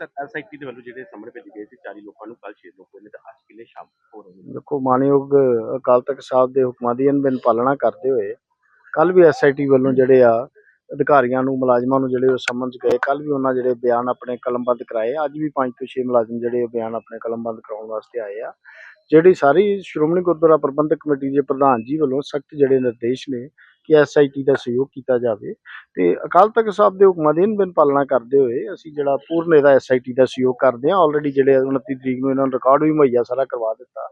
SIT ਦੇ ਵੱਲੋਂ ਜਿਹੜੇ ਸਾਹਮਣੇ ਭੇਜੇ ਗਏ ਸੀ 40 ਲੋਕਾਂ ਨੂੰ ਕੱਲ 6 ਲੋਕ ਹੋਏ ਨੇ ਤੇ ਅੱਜ ਕਿੰਨੇ ਸ਼ਾਮ ਹੋ ਰਹੇ ਨੇ? ਦੇਖੋ, ਮਾਨਯੋਗ ਅਕਾਲ ਤਖਤ ਸਾਹਿਬ ਦੇ ਹੁਕਮਾਂ ਦੀ ਅਨਬਿਨ ਪਾਲਣਾ ਕਰਦੇ ਹੋਏ ਕੱਲ ਵੀ ਐਸਆਈਟੀ ਵੱਲੋਂ ਜਿਹੜੇ ਆ ਅਧਿਕਾਰੀਆਂ ਨੂੰ, ਮੁਲਾਜ਼ਮਾਂ ਨੂੰ ਜਿਹੜੇ ਉਹ ਸਮਝ ਗਏ ਕੱਲ ਵੀ ਉਹਨਾਂ ਜਿਹੜੇ ਬਿਆਨ ਆਪਣੇ ਕਲਮਬੰਦ ਕਰਾਏ, ਅੱਜ ਵੀ 5 ਤੋਂ 6 ਮੁਲਾਜ਼ਮ ਜਿਹੜੇ ਬਿਆਨ ਆਪਣੇ ਕਲਮਬੰਦ ਕਰਾਉਣ ਵਾਸਤੇ ਆਏ ਆ। ਜਿਹੜੀ ਸਾਰੀ ਸ਼੍ਰੋਮਣੀ ਗੁਰਦੁਆਰਾ ਪ੍ਰਬੰਧਕ ਕਮੇਟੀ ਦੇ ਪ੍ਰਧਾਨ ਜੀ ਵੱਲੋਂ ਸਖਤ ਜਿਹੜੇ ਨਿਰਦੇਸ਼ ਨੇ ਕਿ ਐਸਆਈਟੀ ਦਾ ਸਹਿਯੋਗ ਕੀਤਾ ਜਾਵੇ। ਤੇ ਅਕਾਲ ਤਖਤ ਸਾਹਿਬ ਦੇ ਹੁਕਮਾਂ ਦੀ ਅਨਬਿਨ ਪਾਲਣਾ ਕਰਦੇ ਹੋਏ ਅਸੀਂ ਜਿਹੜਾ ਪੂਰਨ ਇਹਦਾ ਐਸਆਈਟੀ ਦਾ ਸਹਿਯੋਗ ਕਰਦੇ ਹਾਂ। ਆਲਰੇਡੀ ਜਿਹੜੇ 29 ਤਰੀਕ ਨੂੰ ਇਹਨਾਂ ਨੂੰ ਰਿਕਾਰਡ ਵੀ ਮੁਹੱਈਆ ਸਾਰਾ ਕਰਵਾ ਦਿੱਤਾ।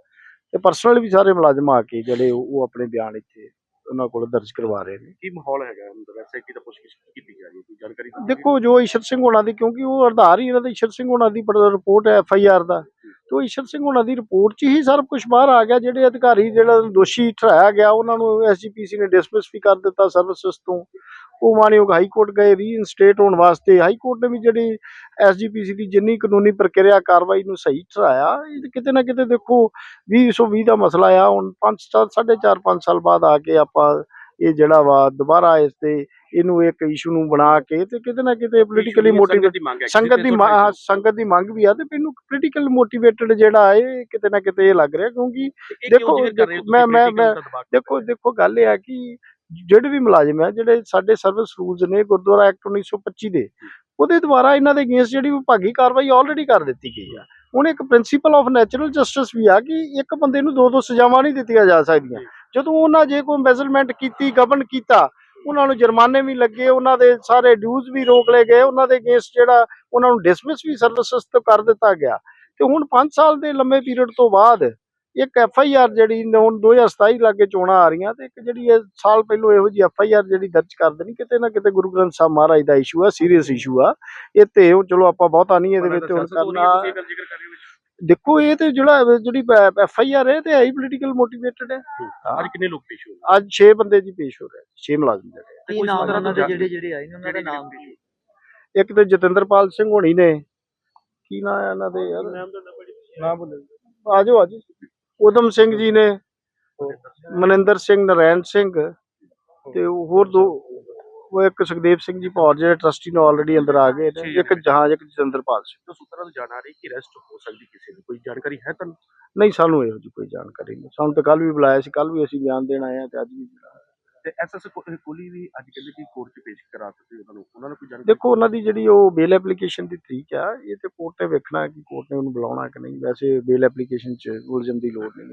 ਤੇ ਪਰਸਨਲ ਵੀ ਸਾਰੇ ਮੁਲਾਜ਼ਮ ਆ ਕੇ ਜਿਹੜੇ ਉਹ ਆਪਣੇ ਬਿਆਨ ਇੱਥੇ ਉਹਨਾਂ ਕੋਲ ਦਰਜ ਕਰਵਾ ਰਹੇ ਨੇ। ਕੀ ਮਾਹੌਲ ਹੈਗਾ ਅੰਦਰ? ਐਸਆਈਟੀ ਦਾ ਪੁੱਛਗਿੱਛ ਕੀਤੀ ਜਾ ਰਹੀ ਹੈ ਕੋਈ ਜਾਣਕਾਰੀ ਦੇਖੋ ਜੋ ਈਸ਼ਰ ਸਿੰਘ ਹੋਣਾ ਦੀ ਕਿਉਂਕਿ ਉਹ ਆਧਾਰ ਹੀ ਇਹਨਾਂ ਦਾ ਈਸ਼ਰ ਸਿੰਘ ਹੋਣਾ ਦੀ ਰਿਪੋਰਟ ਹੈ ਐਫ ਆਈ ਆਰ ਦਾ। ਤੇ ਉਹ ਈਸ਼ਰ ਸਿੰਘ ਹੋਣਾ ਦੀ ਰਿਪੋਰਟ 'ਚ ਹੀ ਸਭ ਕੁਝ ਬਾਹਰ ਆ ਗਿਆ। ਜਿਹੜੇ ਅਧਿਕਾਰੀ, ਜਿਹੜਾ ਦੋਸ਼ੀ ਠਹਿਰਾਇਆ ਗਿਆ, ਉਹਨਾਂ ਨੂੰ ਐਸਜੀਪੀਸੀ ਨੇ ਡਿਸਮਿਸ ਵੀ ਕਰ ਦਿੱਤਾ ਸਰਵਿਸਿਜ਼ ਤੋਂ। ਉਹ ਮਾਨਯੋਗ ਹਾਈ ਕੋਰਟ ਗਏ ਰੀਇਨਸਟੇਟ ਹੋਣ ਵਾਸਤੇ। ਹਾਈ ਕੋਰਟ ਨੇ ਵੀ ਜਿਹੜੀ ਐਸਜੀਪੀਸੀ ਦੀ ਜਿੰਨੀ ਕਾਨੂੰਨੀ ਪ੍ਰਕਿਰਿਆ, ਕਾਰਵਾਈ ਨੂੰ ਸਹੀ ਠਹਿਰਾਇਆ, ਇਹ ਕਿਤੇ ਨਾ ਕਿਤੇ ਦੇਖੋ 2020 ਦਾ ਮਸਲਾ ਆ। ਹੁਣ 5 ਸਾਢੇ 4 5 ਸਾਲ ਬਾਅਦ ਆ ਕੇ ਆਪਾਂ ਇਹ ਜਿਹੜਾ ਵਾ ਦੁਬਾਰਾ ਇਸ ਤੇ ਇਹਨੂੰ ਇੱਕ ਇਸ਼ੂ ਨੂੰ ਬਣਾ ਕੇ ਤੇ ਕਿਤੇ ਨਾ ਕਿਤੇ ਪੋਲੀਟੀਕਲੀ ਮੋਟੀਵੇਟ ਦੀ ਮੰਗ ਹੈ ਸੰਗਤ ਦੀ ਸੰਗਤ ਦੀ ਮੰਗ ਵੀ ਆ ਤੇ ਮੈਨੂੰ ਪੋਲੀਟੀਕਲ ਮੋਟੀਵੇਟਡ ਜਿਹੜਾ ਹੈ ਕਿਤੇ ਨਾ ਕਿਤੇ ਇਹ ਲੱਗ ਰਿਹਾ ਕਿਉਂਕਿ ਦੇਖੋ- ਮੈਂ- ਮੈਂ- ਮੈਂ- ਦੇਖੋ ਦੇਖੋ ਗੱਲ ਇਹ ਆ ਕਿ ਜਿਹੜੇ ਵੀ ਮੁਲਾਜ਼ਮ ਆ ਜਿਹੜੇ ਸਾਡੇ ਸਰਵਿਸ ਰੂਲਸ ਨੇ ਗੁਰਦੁਆਰਾ ਐਕਟ 1925 ਦੇ ਉਹਦੇ ਦੁਆਰਾ ਇਹਨਾਂ ਦੇ ਅਗੇਂਸਟ ਜਿਹੜੀ ਵਿਭਾਗੀ ਕਾਰਵਾਈ ਆਲਰੇਡੀ ਕਰ ਦਿੱਤੀ ਗਈ ਆ। ਹੁਣ ਇੱਕ ਪ੍ਰਿੰਸੀਪਲ ਆਫ ਨੈਚੁਰਲ ਜਸਟਿਸ ਵੀ ਆ ਕਿ ਇੱਕ ਬੰਦੇ ਨੂੰ ਦੋ ਦੋ ਸਜ਼ਾਵਾਂ ਨਹੀਂ ਦਿੱਤੀਆਂ ਜਾ ਸਕਦੀਆਂ। ਜਦੋਂ ਉਹਨਾਂ ਜੇ ਕੋਈ ਮੈਜ਼ਰਮੈਂਟ ਕੀਤੀ ਗਵਰਨ ਕੀਤਾ ਉਹਨਾਂ ਨੂੰ ਜੁਰਮਾਨੇ ਵੀ ਲੱਗੇ ਉਹਨਾਂ ਦੇ ਸਾਰੇ ਡਿਊਜ਼ ਵੀ ਰੋਕ ਲਏ ਗਏ ਉਹਨਾਂ ਦੇ ਅਗੇਂਸਟ ਜਿਹੜਾ ਉਹਨਾਂ ਨੂੰ ਡਿਸਮਿਸ ਵੀ ਸਰਵਿਸਿਜ਼ ਤੋਂ ਕਰ ਦਿੱਤਾ ਗਿਆ। ਤੇ ਹੁਣ 5 ਸਾਲ ਦੇ ਲੰਮੇ ਪੀਰੀਅਡ ਤੋਂ ਬਾਅਦ ਇੱਕ ਐਫ ਆਈ ਆਰ ਜਿਹੜੀ ਹੁਣ 2027 ਲਾਗੇ ਚੋਣਾਂ ਆ ਰਹੀਆਂ ਤੇ ਇੱਕ ਜਿਹੜੀ ਇਹ ਸਾਲ ਪਹਿਲੋਂ ਇਹੋ ਜਿਹੀ ਐਫ ਆਈ ਆਰ ਜਿਹੜੀ ਦਰਜ ਕਰ ਦੇਣੀ ਕਿਤੇ ਨਾ ਕਿਤੇ ਗੁਰੂ ਗ੍ਰੰਥ ਸਾਹਿਬ ਮਹਾਰਾਜ ਦਾ ਇਸ਼ੂ ਆ ਸੀਰੀਅਸ ਇਸ਼ੂ ਆ। ਇਹ ਤੇ ਚਲੋ ਆਪਾਂ ਬਹੁਤਾ ਨਹੀਂ ਇਹਦੇ ਵਿੱਚ ਹੁਣ ਕਰਨਾ। ਦੇਖੋ ਇਹ ਤੇ ਜਿਹੜਾ ਜਿਹੜੀ ਐਫ ਆਈ ਆਰ ਹੈ ਤੇ ਆਈ ਪੋਲੀਟੀਕਲ ਮੋਟੀਵੇਟਡ ਹੈ। ਅੱਜ ਕਿੰਨੇ ਲੋਕ ਪੇਸ਼ ਹੋਏ ਅੱਜ 6 ਬੰਦੇ ਜੀ ਪੇਸ਼ ਹੋ ਰਹੇ 6 ਮੁਲਾਜ਼ਮ ਜਿਹੜੇ ਆ। ਕੀ ਨਾਮ ਉਹਨਾਂ ਦੇ ਜਿਹੜੇ ਜਿਹੜੇ ਆਏ ਨੇ ਉਹਨਾਂ ਦਾ ਨਾਮ ਕੀ? ਇੱਕ ਤੇ ਜਤਿੰਦਰਪਾਲ ਸਿੰਘ ਹੋਣੀ ਨੇ। ਕੀ ਨਾਂ ਹੈ ਇਹਨਾਂ ਦੇ? ਯਾਰ ਨਾਮ ਬੋਲੇ ਆਜੋ ਆਜੋ। ਉਦਮ ਸਿੰਘ ਜੀ ਨੇ ਮਨਿੰਦਰ ਸਿੰਘ ਨਰੈਣ ਸਿੰਘ ਤੇ ਹੋਰ ਦੋ ਉਹ ਇੱਕ ਸੁਖਦੇਵ ਸਿੰਘ ਜੀ ਭੌਰ ਜਿਹੜੇ ਟਰਸਟੀ ਨੇ ਆਲਰੇਡੀ ਅੰਦਰ ਆ ਗਏ ਨੇ ਇੱਕ ਜਹਾਜ਼ ਇੱਕ ਜਤਿੰਦਰਪਾਲ ਸਿੰਘ। ਤੋਂ ਸੂਤਰਾਂ ਤੋਂ ਜਾਣ ਆ ਰਹੀ ਕਿ ਰੈਸਟ ਹੋ ਸਕਦੀ ਕਿਸੇ ਦੀ। ਕੋਈ ਜਾਣਕਾਰੀ ਹੈ ਤੁਹਾਨੂੰ? ਨਹੀਂ ਸਾਨੂੰ ਇਹੋ ਜਿਹੀ ਕੋਈ ਜਾਣਕਾਰੀ ਨਹੀਂ। ਸਾਨੂੰ ਤਾਂ ਕੱਲ ਵੀ ਬੁਲਾਇਆ ਸੀ ਕੱਲ ਵੀ ਅਸੀਂ ਬਿਆਨ ਦੇਣ ਆਏ ਆ ਤੇ ਅੱਜ ਵੀ ਤੇ ਐਸਐਸ ਕੋਹਲੀ ਵੀ ਅੱਜ ਕਹਿੰਦੇ ਕਿ ਕੋਰਟ 'ਚ ਪੇਸ਼ ਕਰਾ ਸਕਦੇ ਉਹਨਾਂ ਨੂੰ। ਉਹਨਾਂ ਨੂੰ ਕੋਈ ਜਾਣਕਾਰੀ? ਦੇਖੋ ਉਹਨਾਂ ਦੀ ਜਿਹੜੀ ਉਹ ਬੇਲ ਐਪਲੀਕੇਸ਼ਨ ਦੀ ਤਰੀਕ ਆ ਇਹ ਤੇ ਕੋਰਟ ਨੇ ਵੇਖਣਾ ਕਿ ਕੋਰਟ ਨੇ ਉਹਨੂੰ ਬੁਲਾਉਣਾ ਕਿ ਨਹੀਂ। ਵੈਸੇ ਬੇਲ ਐਪਲੀਕੇਸ਼ਨ 'ਚ ਉਲਝਣ ਦੀ ਲੋੜ ਨਹੀਂ